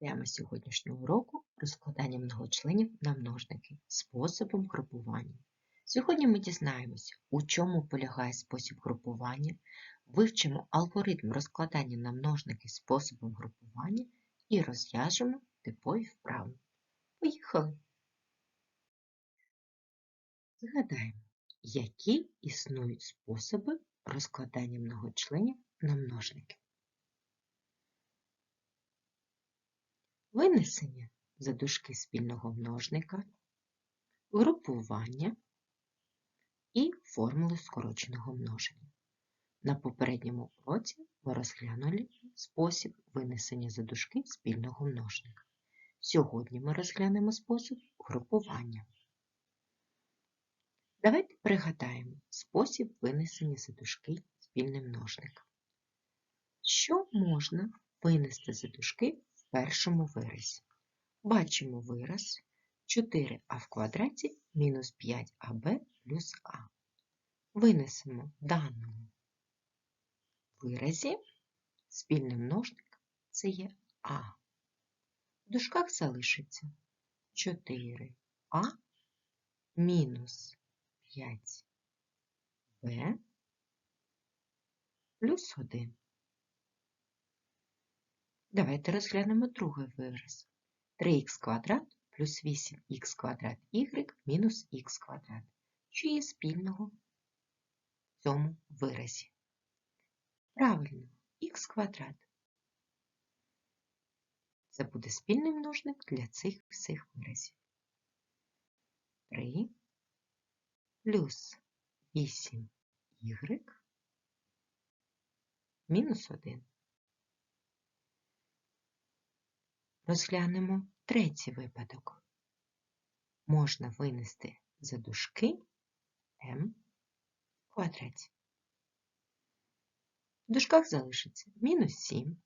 Тема сьогоднішнього уроку розкладання многочленів на множники способом групування. Сьогодні ми дізнаємося, у чому полягає спосіб групування, вивчимо алгоритм розкладання на множники способом групування і розв'яжемо типові вправи. Поїхали! Згадаємо, які існують способи розкладання многочленів на множники. Винесення за дужки спільного множника, групування і формули скороченого множення. На попередньому уроці ми розглянули спосіб винесення за дужки спільного множника. Сьогодні ми розглянемо спосіб групування. Давайте пригадаємо спосіб винесення за дужки спільним множником. Що можна винести за дужки першому виразі? Бачимо вираз 4а в квадраті мінус 5аб плюс а. Винесемо в даному виразі спільний множник це є а. В дужках залишиться 4а мінус 5b плюс 1. Давайте розглянемо другий вираз. 3х квадрат плюс 8х квадрат y мінус х квадрат. Що є спільного в цьому виразі? Правильно, х квадрат. Це буде спільний множник для цих всіх виразів. 3 плюс 8y мінус 1. Розглянемо третій випадок. Можна винести за дужки m квадраті. В дужках залишиться мінус 7,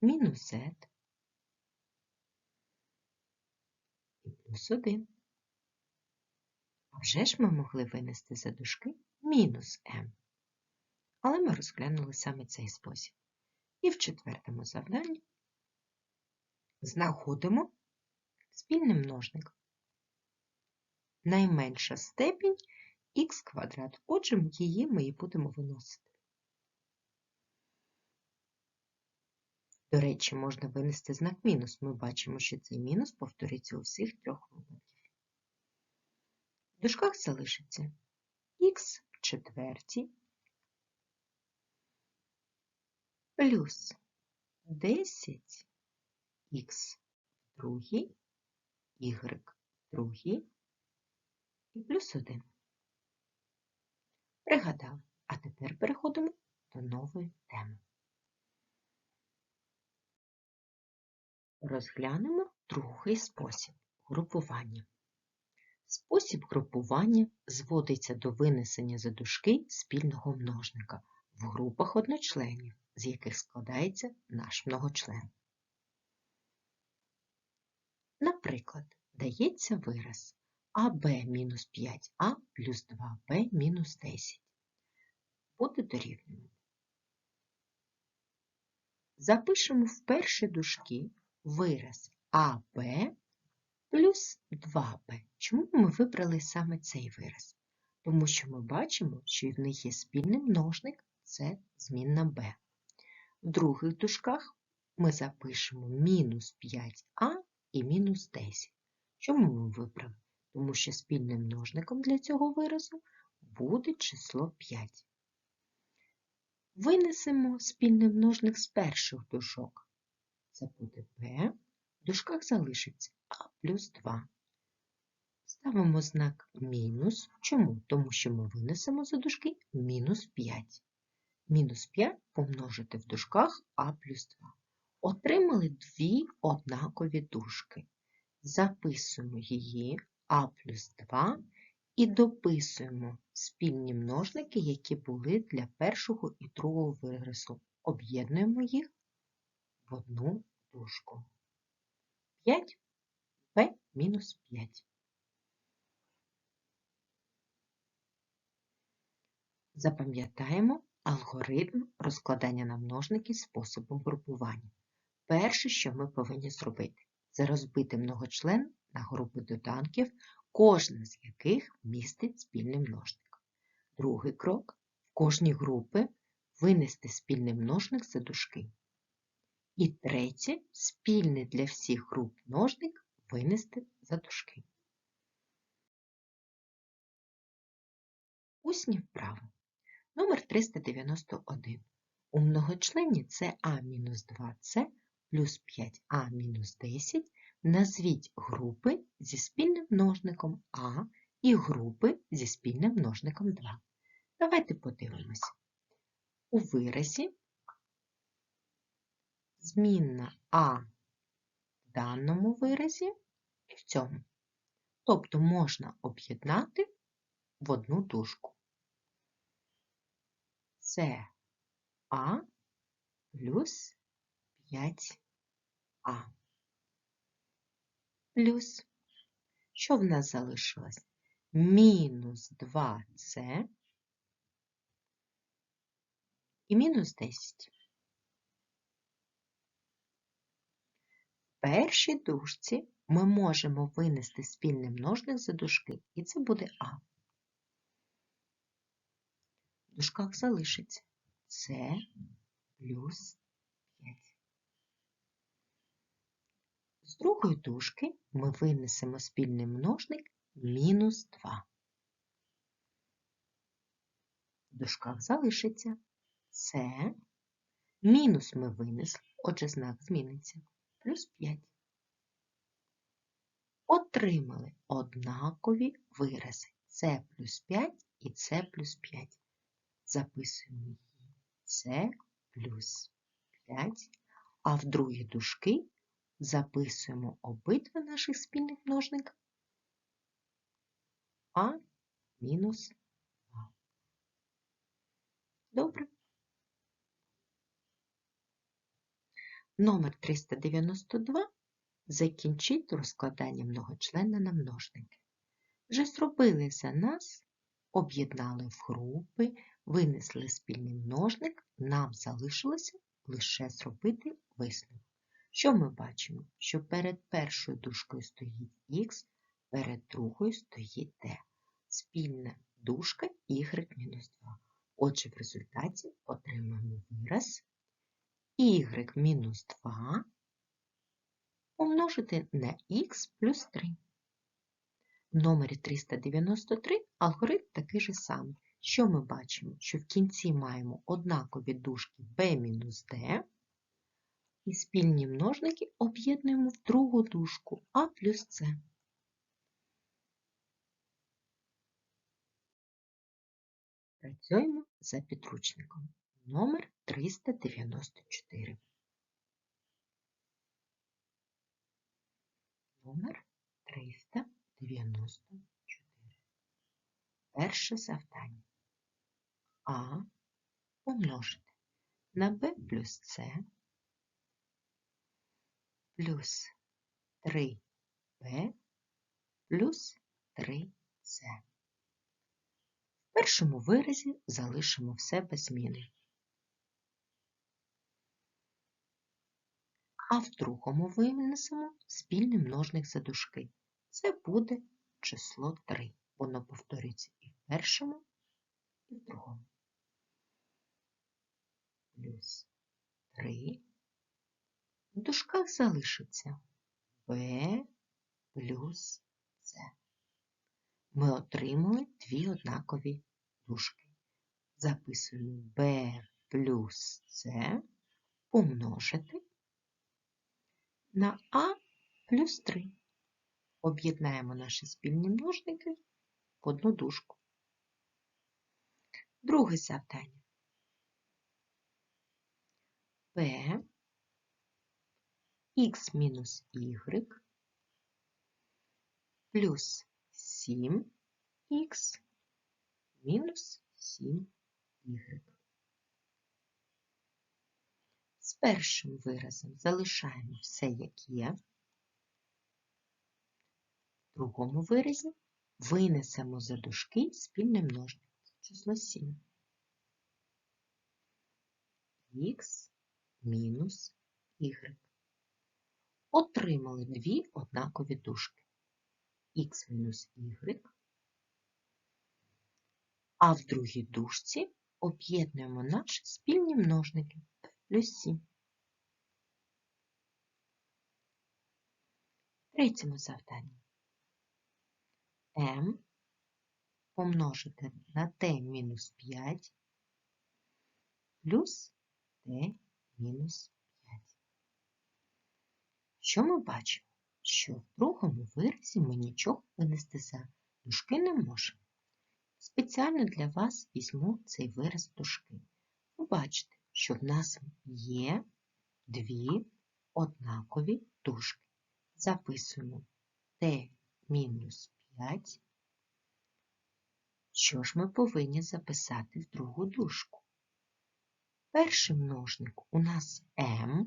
мінус z і плюс 1. А вже ж ми могли винести за дужки мінус m. Але ми розглянули саме цей спосіб. І в четвертому завданні знаходимо спільний множник. Найменша степінь х квадрат. Отже, її ми і будемо виносити. До речі, можна винести знак мінус. Ми бачимо, що цей мінус повториться у всіх трьох випадків. В дужках залишиться х в четвертій плюс 10х в другій, y в і плюс 1. Пригадали. А тепер переходимо до нової теми. Розглянемо другий спосіб групування. Спосіб групування зводиться до винесення за дужки спільного множника в групах одночленів, з яких складається наш многочлен. Наприклад, дається вираз АБ мінус 5а плюс 2b мінус 10. Буде дорівнювати. Запишемо в перші дужки вираз АБ плюс 2b. Чому ми вибрали саме цей вираз? Тому що ми бачимо, що в них є спільний множник це змінна b. В других дужках ми запишемо мінус 5а і мінус 10. Чому ми вибрали? Тому що спільним множником для цього виразу буде число 5. Винесемо спільний множник з перших дужок. Це буде b, в дужках залишиться а плюс 2. Ставимо знак мінус. Чому? Тому що ми винесемо за дужки мінус 5. Мінус 5 помножити в дужках а плюс 2. Отримали дві однакові дужки. Записуємо її а плюс 2 і дописуємо спільні множники, які були для першого і другого виразу. Об'єднуємо їх в одну дужку. 5 b мінус 5. Запам'ятаємо алгоритм розкладання на множники способом групування. Перше, що ми повинні зробити, це розбити многочлен на групи доданків, кожна з яких містить спільний множник. Другий крок в кожній групи винести спільний множник за дужки. І третє спільний для всіх груп множник винести за дужки. Усні вправи. Номер 391. У многочленні СА-2С плюс 5А-10 назвіть групи зі спільним множником А і групи зі спільним множником 2. Давайте подивимося. У виразі змінна А в даному виразі і в цьому. Тобто можна об'єднати в одну дужку. Це А плюс 5А. Плюс, що в нас залишилось? Мінус 2С і мінус 10. В першій дужці ми можемо винести спільний множник за дужки, і це буде А. Дужках залишиться С плюс 5. З другої дужки ми винесемо спільний множник мінус 2. В дужках залишиться С. Мінус ми винесли, отже, знак зміниться, плюс 5. Отримали однакові вирази С плюс 5 і С плюс 5. Записуємо її С плюс 5, а в другі дужки записуємо обидва наших спільних множника А мінус 2. Добре. Номер 392 закінчить розкладання многочлена на множники. Вже зробили за нас, об'єднали в групи, винесли спільний множник, нам залишилося лише зробити висновок. Що ми бачимо? Що перед першою дужкою стоїть х, перед другою стоїть t. Спільна дужка y-2. Отже, в результаті отримаємо вираз y-2 помножити на х плюс 3. В номері 393 алгоритм такий же самий. Що ми бачимо? Що в кінці маємо однакові дужки b-d, і спільні множники об'єднуємо в другу дужку А плюс С. Працюємо за підручником. Номер 394. Номер 394. Перше завдання. А помножити на b плюс С плюс 3b плюс 3c. В першому виразі залишимо все без зміни. А в другому винесемо спільний множник за дужки. Це буде число 3. Воно повторюється і в першому, і в другому. Плюс 3 в дужках залишиться b плюс С. Ми отримали дві однакові дужки. Записуємо b плюс С помножити на А плюс 3. Об'єднаємо наші спільні множники в одну дужку. Друге завдання. B х мінус y плюс 7х мінус 7y. З першим виразом залишаємо все, як є. В другому виразі винесемо за дужки спільний множник число 7. х мінус y. Отримали дві однакові дужки х мінус y, а в другій дужці об'єднуємо наші спільні множники плюс 7. Третьому завданні m помножити на t мінус 5 плюс t мінус 5. Що ми бачимо? Що в другому виразі ми нічого винести за дужки не можемо. Спеціально для вас візьму цей вираз дужки. Ви бачите, що в нас є дві однакові дужки. Записуємо t мінус 5. Що ж ми повинні записати в другу дужку? Перший множник у нас m,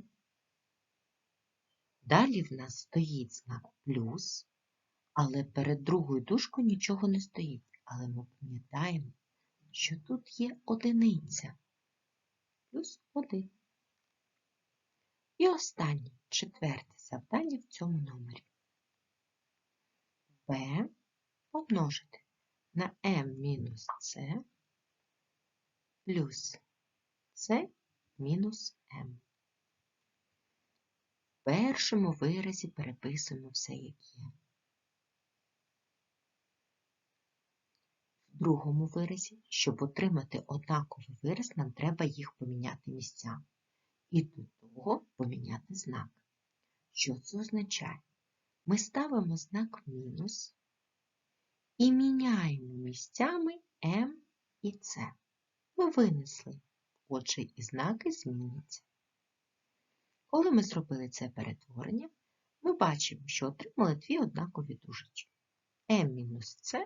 далі в нас стоїть знак плюс, але перед другою дужкою нічого не стоїть. Але ми пам'ятаємо, що тут є одиниця плюс 1. І останнє, четверте завдання в цьому номері. b помножити на m мінус c плюс c мінус m. В першому виразі переписуємо все, як є. В другому виразі, щоб отримати однаковий вираз, нам треба їх поміняти місцями. І до того поміняти знак. Що це означає? Ми ставимо знак мінус і міняємо місцями m і c. Ми винесли, отже, і знаки зміняться. Коли ми зробили це перетворення, ми бачимо, що отримали дві однакові дужечки. m-c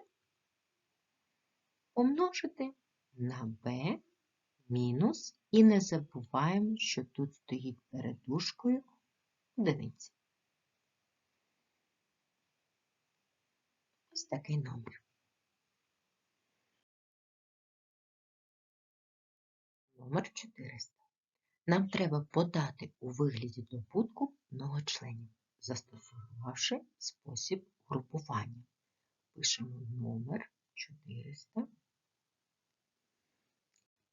помножити на b мінус, і не забуваємо, що тут стоїть перед дужкою одиниця. Ось такий номер. Номер 400. Нам треба подати у вигляді добутку многочленів, застосувавши спосіб групування. Пишемо номер 400.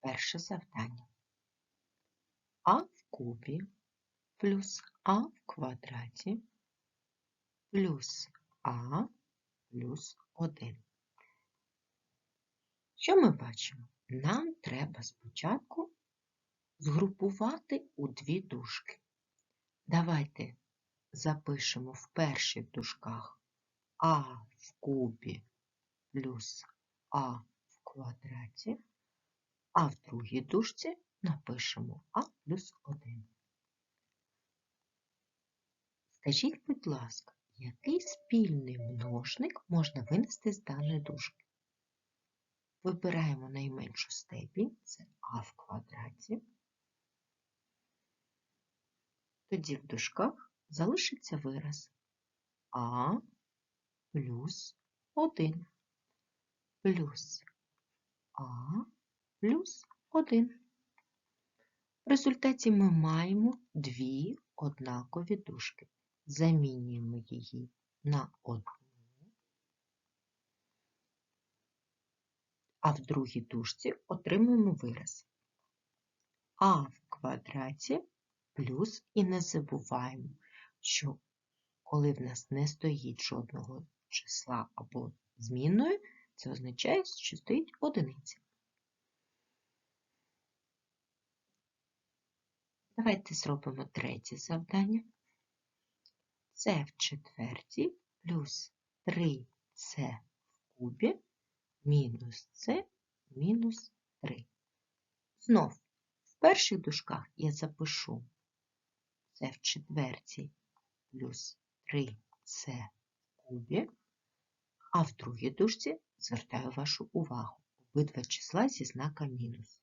Перше завдання. А в кубі плюс А в квадраті плюс А плюс 1. Що ми бачимо? Нам треба спочатку згрупувати у дві дужки. Давайте запишемо в перших дужках А в кубі плюс А в квадраті, а в другій дужці напишемо А плюс 1. Скажіть, будь ласка, який спільний множник можна винести з даної дужки? Вибираємо найменшу степінь, це а в квадраті. Тоді в дужках залишиться вираз а плюс 1 плюс а плюс 1. В результаті ми маємо дві однакові дужки замінюємо її на одну, а в другій дужці отримуємо вираз. А в квадраті плюс і не забуваємо, що коли в нас не стоїть жодного числа або змінної, це означає, що стоїть одиниця. Давайте зробимо третє завдання. Це в четвертій плюс 3c в кубі мінус c мінус 3. Знов, в перших дужках я запишу це в четвертій плюс 3c в кубі, а в другій дужці звертаю вашу увагу. Обидва числа зі знаком мінус.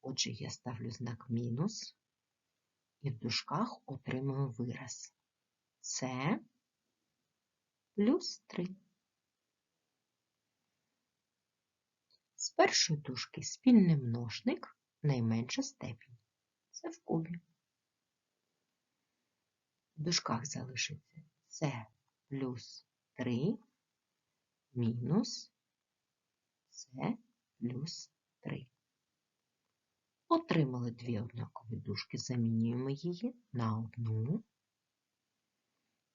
Отже, я ставлю знак мінус і в дужках отримую вираз це плюс 3. З першої дужки спільний множник найменша степінь. Це в кубі. В дужках залишиться С плюс 3 мінус С плюс 3. Отримали дві однакові дужки, замінюємо її на одну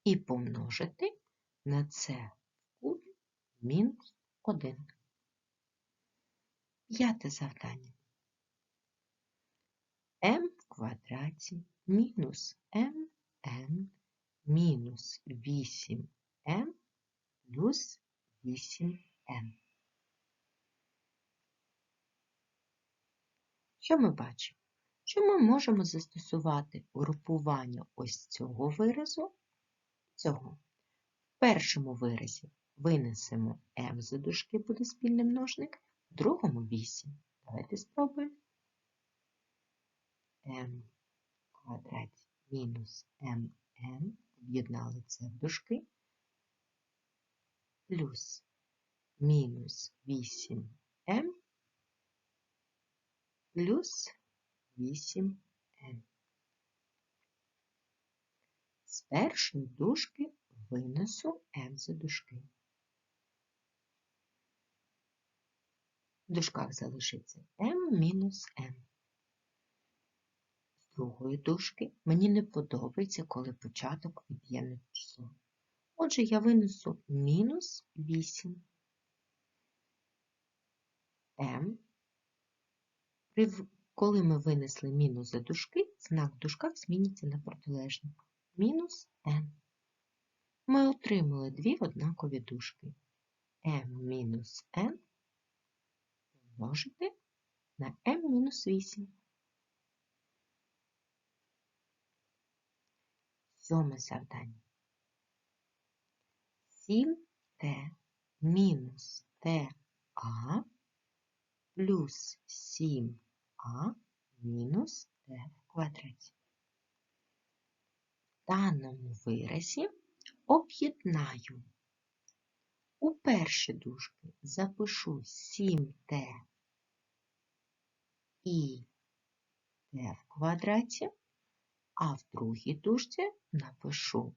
і помножити на С в кубі мінус 1. П'яте завдання. m в квадраті мінус mn мінус 8m плюс 8n. Що ми бачимо? Що ми можемо застосувати групування ось цього виразу, цього. В першому виразі винесемо m за дужки, буде спільний множник, в другому 8. Давайте спробуємо. в квадраті мінус mn, об'єднали це в дужки, плюс мінус 8m плюс 8n. З першої дужки винесу m за дужки. В дужках залишиться m мінус n. З другої дужки мені не подобається, коли початок від'ємне число. Отже, я винесу мінус 8 m. Коли ми винесли мінус за дужки, знак в дужках зміниться на протилежник. Мінус n. Ми отримали дві однакові дужки. m мінус n помножити на m-8. Сьоме завдання. 7t мінус ta плюс 7а мінус t в квадраті. В даному виразі об'єднаю. У перші дужки запишу 7t і t в квадраті, а в другій дужці напишу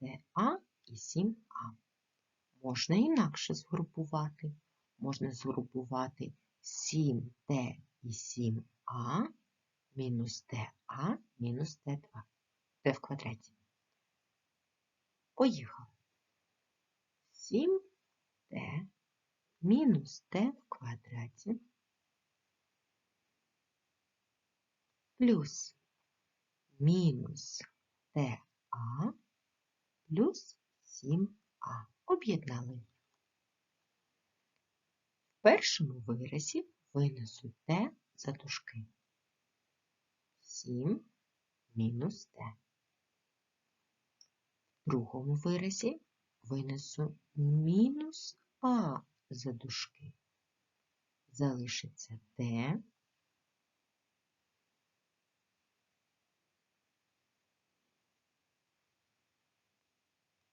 ta і 7а. Можна інакше згрупувати. Можна згрупувати 7t і 7а мінус ta мінус t2 t в квадраті. Поїхали. 7t мінус t в квадраті плюс мінус ta плюс 7а. Об'єднали. В першому виразі винесу t за дужки. 7 мінус t. В другому виразі винесу мінус а за дужки. Залишиться t.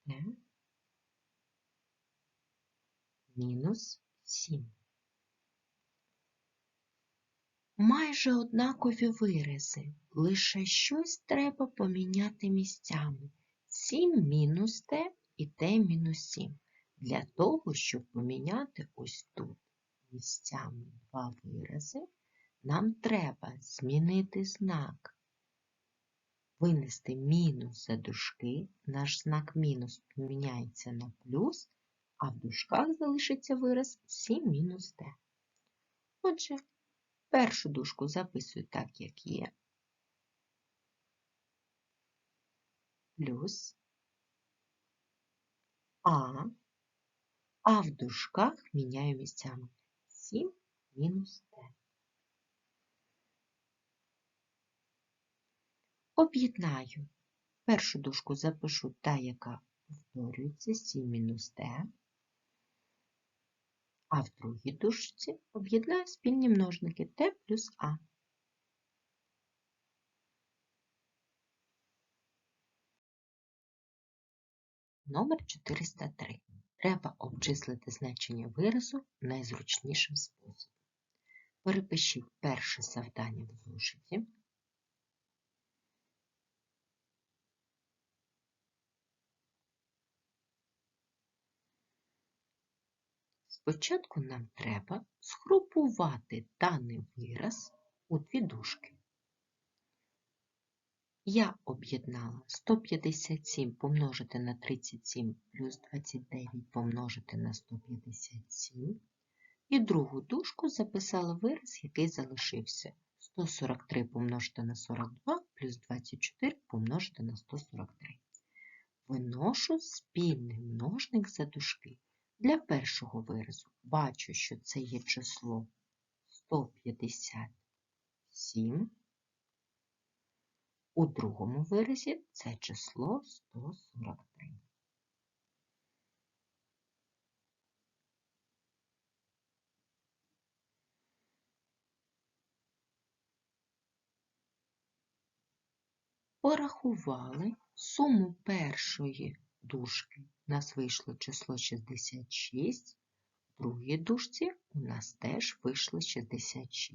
t мінус 7. Майже однакові вирази, лише щось треба поміняти місцями. 7 мінус t і t мінус 7. Для того, щоб поміняти ось тут місцями два вирази, нам треба змінити знак. Винести мінус за дужки, наш знак мінус поміняється на плюс, а в дужках залишиться вираз 7 мінус t. Отже, першу дужку записую так, як є. Плюс А, а в дужках міняю місцями 7 мінус t. Об'єднаю. Першу дужку запишу та, яка повторюється 7 мінус t а в другій дужці об'єднаю спільні множники t плюс а. Номер 403. Треба обчислити значення виразу найзручнішим способом. Перепишіть перше завдання в зошиті. Спочатку нам треба сгрупувати даний вираз у дві дужки. Я об'єднала 157 помножити на 37 плюс 29 помножити на 157. І другу дужку записала вираз, який залишився. 143 помножити на 42 плюс 24 помножити на 143. Виношу спільний множник за дужки. Для першого виразу бачу, що це є число 157. У другому виразі це число 143. Порахували суму першої дужки. У нас вийшло число 66, в другій дужці у нас теж вийшло 66.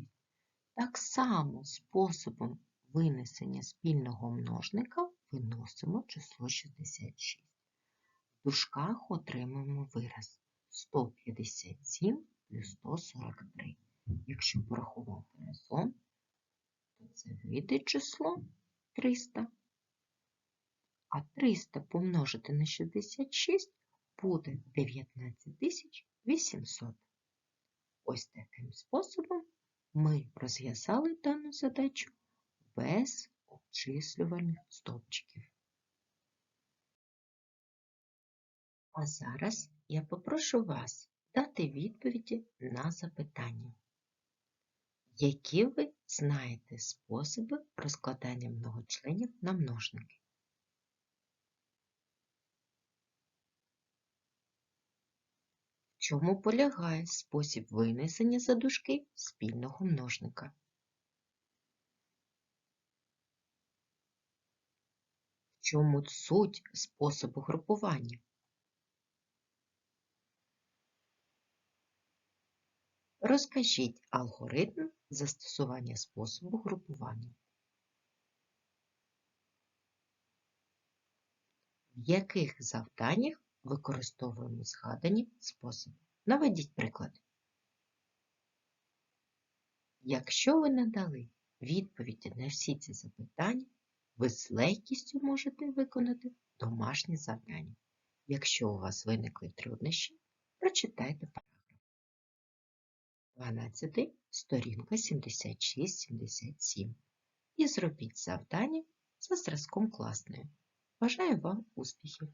Так само способом винесення спільного множника виносимо число 66. В дужках отримаємо вираз 157 плюс 143. Якщо порахувати разом, то це вийде число 300. А 300 помножити на 66 буде 19800. Ось таким способом ми розв'язали дану задачу без обчислювальних стовпчиків. А зараз я попрошу вас дати відповіді на запитання. Які ви знаєте способи розкладання многочленів на множники? В чому полягає спосіб винесення за дужки спільного множника? В чому суть способу групування? Розкажіть алгоритм застосування способу групування. В яких завданнях використовуємо згадані способи? Наведіть приклад. Якщо ви надали відповіді на всі ці запитання, ви з легкістю можете виконати домашнє завдання. Якщо у вас виникли труднощі, прочитайте параграф. 12, сторінка 76-77 і зробіть завдання за зразком класної. Бажаю вам успіхів!